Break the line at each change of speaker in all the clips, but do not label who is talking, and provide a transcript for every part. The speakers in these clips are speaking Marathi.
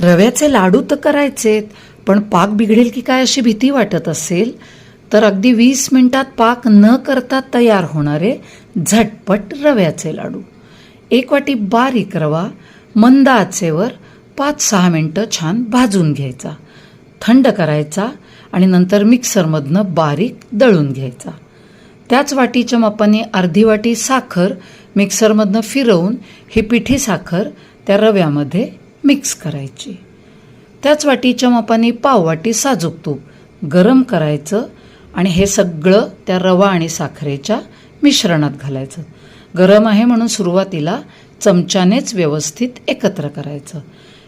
रव्याचे लाडू तर करायचेत पण पाक बिघडेल की काय अशी भीती वाटत असेल? तर अगदी वीस मिनिटात पाक न करता तयार होणारे झटपट रव्याचे लाडू. एक वाटी बारीक रवा मंद आचेवर पाच सहा मिनटं छान भाजून घ्यायचा. थंड करायचा आणि नंतर मिक्सरमधनं बारीक दळून घ्यायचा. त्याच वाटीच्या मापाने अर्धी वाटी साखर मिक्सरमधनं फिरवून ही पिठी साखर त्या रव्यामध्ये मिक्स करायची. त्याच वाटीच्या मापाने पाव वाटी साजूक तूप गरम करायचं आणि हे सगळं त्या रवा आणि साखरेच्या मिश्रणात घालायचं. गरम आहे म्हणून सुरुवातीला चमच्यानेच व्यवस्थित एकत्र करायचं.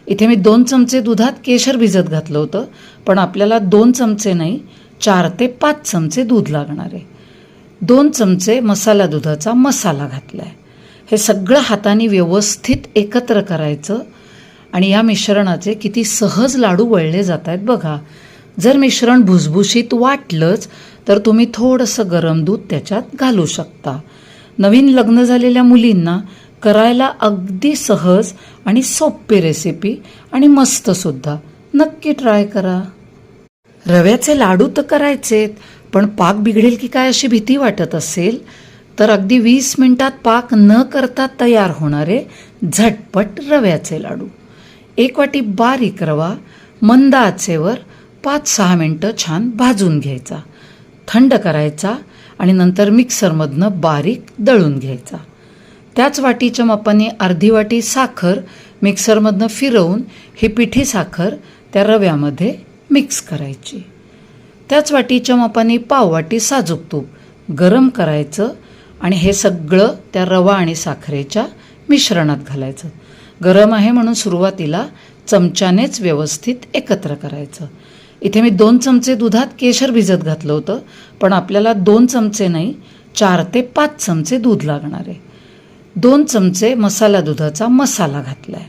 इथे मी दोन चमचे दुधात केशर भिजत घातलं होतं पण आपल्याला दोन चमचे नाही चार ते पाच चमचे दूध लागणार आहे. दोन चमचे मसाला दुधाचा मसाला घातला आहे हे सगळं हाताने व्यवस्थित एकत्र करायचं आणि या मिश्रणाचे किती सहज लाडू वळले जात आहेत बघा. जर मिश्रण भुसभुशीत वाटलंच तर तुम्ही थोडंसं गरम दूध त्याच्यात घालू शकता. नवीन लग्न झालेल्या मुलींना करायला अगदी सहज आणि सोपी रेसिपी आणि मस्तसुद्धा नक्की ट्राय करा. रव्याचे लाडू तर करायचेत पण पाक बिघडेल की काय अशी भीती वाटत असेल? तर अगदी वीस मिनिटात पाक न करता तयार होणारे झटपट रव्याचे लाडू. एक वाटी बारीक रवा मंद आचेवर पाच सहा मिनटं छान भाजून घ्यायचा. थंड करायचा आणि नंतर मिक्सरमधनं बारीक दळून घ्यायचा. त्याच वाटीच्या मापाने अर्धी वाटी साखर मिक्सरमधनं फिरवून ही पिठी साखर त्या रव्यामध्ये मिक्स करायची. त्याच वाटीच्या मापाने पाव वाटी साजूक तूप गरम करायचं आणि हे सगळं त्या रवा आणि साखरेच्या मिश्रणात घालायचं. गरम आहे म्हणून सुरुवातीला चमच्यानेच व्यवस्थित एकत्र करायचं. इथे मी दोन चमचे दुधात केशर भिजत घातलं होतं पण आपल्याला दोन चमचे नाही चार ते पाच चमचे दूध लागणार आहे. दोन चमचे मसाला दुधाचा मसाला घातला आहे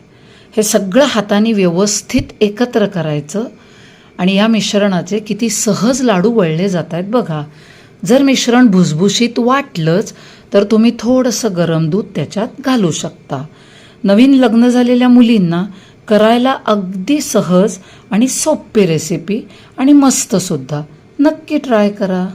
हे सगळं हाताने व्यवस्थित एकत्र करायचं आणि या मिश्रणाचे किती सहज लाडू वळले जात आहेत बघा. जर मिश्रण भुसभुशीत वाटलंच तर तुम्ही थोडंसं गरम दूध त्याच्यात घालू शकता. नवीन लग्न झालेल्या मुलींना करायला अगदी सहज आणि सोपी रेसिपी आणि मस्तसुद्धा नक्की ट्राय करा.